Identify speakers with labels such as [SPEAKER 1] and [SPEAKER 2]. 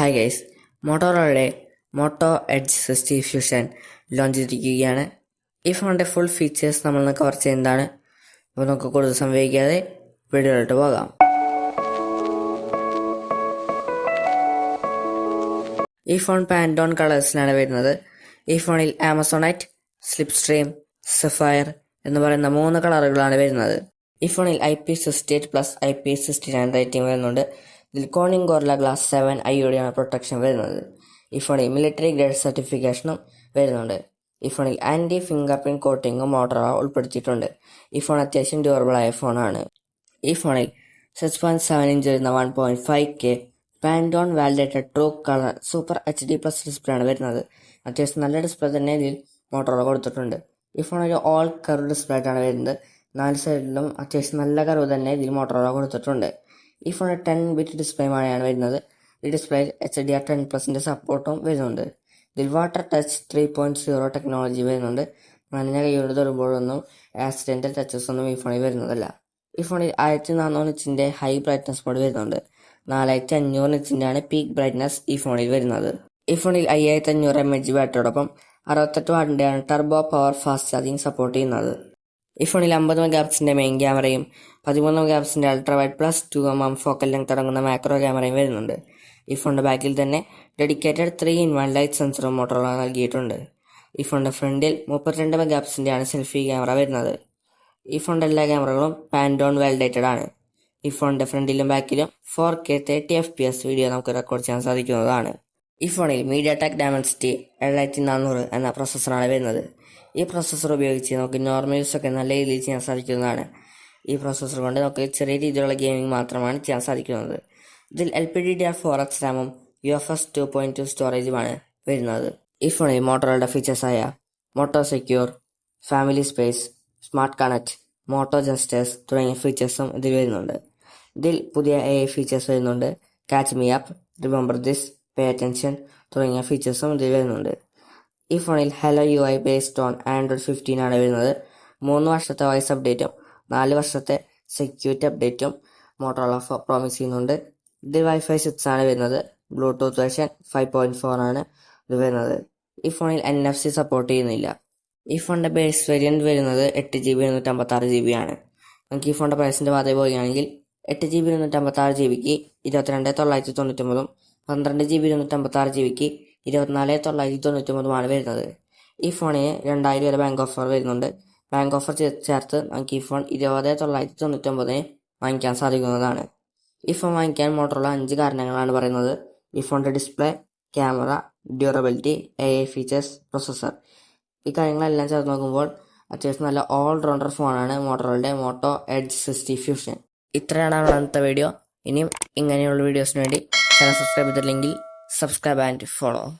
[SPEAKER 1] Hi guys മോട്ടോറോളയുടെ Moto Edge sixty fusion launch ചെയ്തിരിക്കുകയാണ്. ഈ ഫോണിന്റെ ഫുൾ ഫീച്ചേഴ്സ് നമ്മൾ കവർ ചെയ്യുന്നതാണ് അപ്പോൾ നമുക്ക് കൂടുതൽ സംഭവിക്കാതെ വീഡിയോയിലോട്ട് പോകാം. ഈ ഫോൺ പാൻഡോൺ കളേഴ്സിലാണ് വരുന്നത്. ഈ ഫോണിൽ ആമസോണൈറ്റ് സ്ലിപ്പ് സ്ട്രീം സഫയർ എന്ന് പറയുന്ന മൂന്ന് കളറുകളാണ് വരുന്നത്. ഈ ഫോണിൽ I P sixty eight plus I P sixty nine rating വരുന്നുണ്ട്. ഇതിൽ കോണിംഗ് ഗോർല ഗ്ലാസ് സെവൻ ഐയോടെയാണ് പ്രൊട്ടക്ഷൻ വരുന്നത്. ഈ ഫോണിൽ മിലിറ്ററി ഗ്രേഡ് സർട്ടിഫിക്കേഷനും വരുന്നുണ്ട്. ഈ ഫോണിൽ ആന്റി ഫിംഗർ പ്രിന്റ് കോട്ടിങ്ങും മോട്ടറോ ഉൾപ്പെടുത്തിയിട്ടുണ്ട്. ഈ ഫോൺ അത്യാവശ്യം ഡ്യൂറബിൾ ആയ ഫോണാണ് ഈ ഫോണിൽ സിക്സ് പോയിന്റ് സെവൻ ഇഞ്ച് വരുന്ന one point five K Pantone validated true colour super H D plus display ആണ് വരുന്നത്. അത്യാവശ്യം നല്ല ഡിസ്പ്ലേ തന്നെ ഇതിൽ മോട്ടറ കൊടുത്തിട്ടുണ്ട്. ഈ ഫോൺ ഒരു ഓൾ കർവ് ഡിസ്പ്ലേ ആയിട്ടാണ് വരുന്നത്. നാല് സൈഡിലും അത്യാവശ്യം നല്ല കർവ് തന്നെ ഇതിൽ മോട്ടറോ കൊടുത്തിട്ടുണ്ട്. ഈ ഫോൺ ടെൻ ബിറ്റ് ഡിസ്പ്ലേയുമായാണ് വരുന്നത്. ഈ display H D R ten പ്ലസിന്റെ സപ്പോർട്ടും വരുന്നുണ്ട്. ഇതിൽ water touch three point zero technology വരുന്നുണ്ട്. നനഞ്ഞ കൈകൊണ്ട് തൊടുമ്പോഴൊന്നും ആക്സിഡന്റൽ ടച്ചസ് ഒന്നും ഈ ഫോണിൽ വരുന്നതല്ല. ഈ ഫോണിൽ ആയിരത്തി നാനൂറ് ഇഞ്ചിന്റെ ഹൈ ബ്രൈറ്റ്നസ് മോഡ് വരുന്നുണ്ട്. നാലായിരത്തി അഞ്ഞൂറ് ഇഞ്ചിന്റെ ആണ് പീക്ക് ബ്രൈറ്റ്നസ് ഈ ഫോണിൽ വരുന്നത്. ഈ ഫോണിൽ അയ്യായിരത്തി അഞ്ഞൂറ് എം എച്ച് ബാറ്ററിയോടൊപ്പം അറുപത്തെട്ട് വാട്ടിന്റെയാണ് turbo power fast charging support ചെയ്യുന്നത്. ഈ ഫോണിൽ അമ്പത് മെഗാ പിക്സിന്റെ മെയിൻ ക്യാമറയും പതിമൂന്ന് mega പിക്സിന്റെ ultra wide plus two M M focal length അടങ്ങുന്ന മാക്രോ ക്യാമറയും വരുന്നുണ്ട്. ഈ ഫോണിന്റെ ബാക്കിൽ തന്നെ dedicated three in one light സെൻസറും Motorola നൽകിയിട്ടുണ്ട്. ഈ ഫോണിന്റെ ഫ്രണ്ടിൽ മുപ്പത്തിരണ്ട് മെഗാ പിക്സിന്റെയാണ് സെൽഫി ക്യാമറ വരുന്നത്. ഈ ഫോണിന്റെ എല്ലാ ക്യാമറകളും പാൻഡോൺ വാലിഡേറ്റഡ് ആണ്. ഈ ഫോണിന്റെ ഫ്രണ്ടിലും ബാക്കിലും four K thirty F P S video നമുക്ക് റെക്കോർഡ് ചെയ്യാൻ സാധിക്കുന്നതാണ്. ഈ ഫോണിൽ മീഡിയ ടെക് ഡയമൻസിറ്റി ഏഴായിരത്തി നാനൂറ് എന്ന പ്രോസസ്സറാണ് വരുന്നത്. ഈ പ്രോസസ്സർ ഉപയോഗിച്ച് നമുക്ക് നോർമൽ യൂസൊക്കെ നല്ല രീതിയിൽ ചെയ്യാൻ സാധിക്കുന്നതാണ്. ഈ പ്രോസസ്സർ കൊണ്ട് നമുക്ക് ചെറിയ രീതിയിലുള്ള ഗെയിമിംഗ് മാത്രമാണ് ചെയ്യാൻ സാധിക്കുന്നത്. ഇതിൽ L P D D R four X റാമും U F S two point two സ്റ്റോറേജുമാണ് വരുന്നത്. ഈ ഫോണിൽ മോട്ടോറുടെ ഫീച്ചേഴ്സായ Moto secure family space smart connect Moto gestures തുടങ്ങിയ ഫീച്ചേഴ്സും ഇതിൽ വരുന്നുണ്ട്. ഇതിൽ പുതിയ എ ഫീച്ചേഴ്സ് വരുന്നുണ്ട്. Catch me app remember this pay attention തുടങ്ങിയ ഫീച്ചേഴ്സും ഇതിൽ വരുന്നുണ്ട്. ഈ ഫോണിൽ hello U I based on Android fifteen ആണ് വരുന്നത്. മൂന്ന് വർഷത്തെ വോയിസ് അപ്ഡേറ്റും നാല് വർഷത്തെ സെക്യൂരിറ്റി അപ്ഡേറ്റും മോട്ടോറോള പ്രോമിസ് ചെയ്യുന്നുണ്ട്. ഇത് വൈഫൈ സിക്സ് ആണ് വരുന്നത്. Bluetooth version five point four ആണ് ഇത് വരുന്നത്. ഈ ഫോണിൽ എൻ എഫ് സി സപ്പോർട്ട് ചെയ്യുന്നില്ല. ഈ ഫോണിന്റെ ബേസ് വേരിയന്റ് വരുന്നത് എട്ട് ജി ബി ഇരുന്നൂറ്റമ്പത്തി ആറ് ജി ബി ആണ്. നമുക്ക് ഈ ഫോണിന്റെ പ്രൈസിന്റെ ഭാഗത്ത് പോവുകയാണെങ്കിൽ എട്ട് ജി ബി ഇരുന്നൂറ്റമ്പത്തി ആറ് ജി ബിക്ക് ഇരുപത്തിരണ്ട് തൊള്ളായിരത്തി തൊണ്ണൂറ്റൊമ്പതും പന്ത്രണ്ട് ജി ബി ഇരുന്നൂറ്റമ്പത്തി ആറ് ജി ബിക്ക് ഇരുപത്തിനാല് തൊള്ളായിരത്തി തൊണ്ണൂറ്റി ഒമ്പതുമാണ് വരുന്നത്. ഈ ഫോണിന് രണ്ടായിരം വരെ ബാങ്ക് ഓഫർ വരുന്നുണ്ട്. ബാങ്ക് ഓഫർ ചേർത്ത് നമുക്ക് ഈ ഫോൺ ഇരുപത് തൊള്ളായിരത്തി തൊണ്ണൂറ്റി ഒമ്പതിന് വാങ്ങിക്കാൻ സാധിക്കുന്നതാണ്. ഈ ഫോൺ വാങ്ങിക്കാൻ മോട്ടറുള്ള അഞ്ച് കാരണങ്ങളാണ് പറയുന്നത്. ഈ ഫോണിന്റെ display camera durability A I features processor ഈ കാര്യങ്ങളെല്ലാം ചേർത്ത് നോക്കുമ്പോൾ അത്യാവശ്യം നല്ല ഓൾ റൗണ്ടർ ഫോണാണ് മോട്ടോറോളുടെ മോട്ടോ എഡ്ജ് സിക്സ്റ്റി ഫ്യൂഷൻ ഇത്രയാണ് അന്നത്തെ വീഡിയോ ഇനിയും ഇങ്ങനെയുള്ള വീഡിയോസിന് വേണ്ടി ചാനൽ സബ്സ്ക്രൈബ് ചെയ്തില്ലെങ്കിൽ Subscribe and follow.